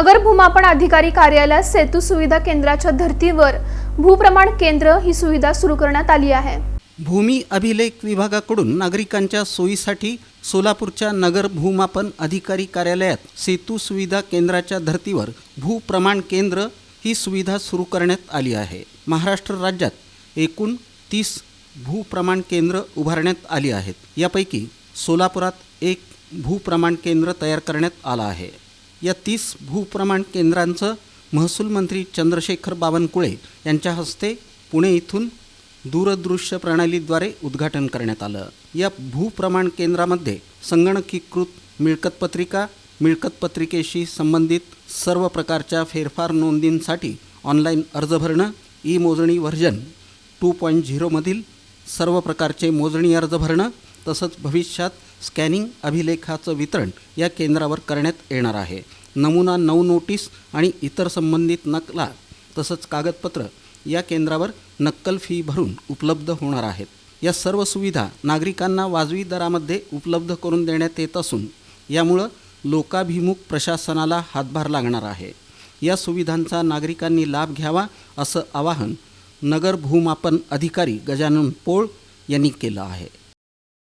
नगर भूमापन अधिकारी कार्यालयात सेतू सुविधा केंद्राच्या धर्तीवर भूप्रमाण केंद्र ही सुविधा सुरू करण्यात आली आहे. भूमी अभिलेख विभागाकडून नागरिकांच्या सोयीसाठी सोलापूरच्या नगर भूमापन अधिकारी कार्यालयात सेतू सुविधा केंद्राच्या धर्तीवर भूप्रमाण केंद्र ही सुविधा सुरू करण्यात आली आहे. महाराष्ट्र राज्यात एकूण तीस भूप्रमाण केंद्र उभारण्यात आली आहेत. यापैकी सोलापुरात एक भूप्रमाण केंद्र तयार करण्यात आलं आहे. या तीस भूप्रमाण केंद्रांचं महसूल मंत्री चंद्रशेखर बावनकुळे यांच्या हस्ते पुणे इथून दूरदृश्य प्रणालीद्वारे उद्घाटन करण्यात आलं. या भूप्रमाण केंद्रामध्ये संगणकीकृत मिळकत पत्रिका मिळकत पत्रिकेशी संबंधित सर्व प्रकारच्या फेरफार नोंदींसाठी ऑनलाईन अर्ज भरणं ई मोजणी व्हर्जन टू पॉईंट झिरोमधील सर्व प्रकारचे मोजणी अर्ज भरणं तसंच भविष्यात स्कॅनिंग अभिलेखाचं वितरण या केंद्रावर करण्यात येणार आहे. नमुना नऊ नोटीस आणि इतर संबंधित नकला तसंच कागदपत्र या केंद्रावर नक्कल फी भरून उपलब्ध होणार आहेत. या सर्व सुविधा नागरिकांना वाजवी दरामध्ये उपलब्ध करून देण्यात येत असून यामुळं लोकाभिमुख प्रशासनाला हातभार लागणार आहे. या सुविधांचा नागरिकांनी लाभ घ्यावा असं आवाहन नगर भूमापन अधिकारी गजानन पोळ यांनी केलं आहे.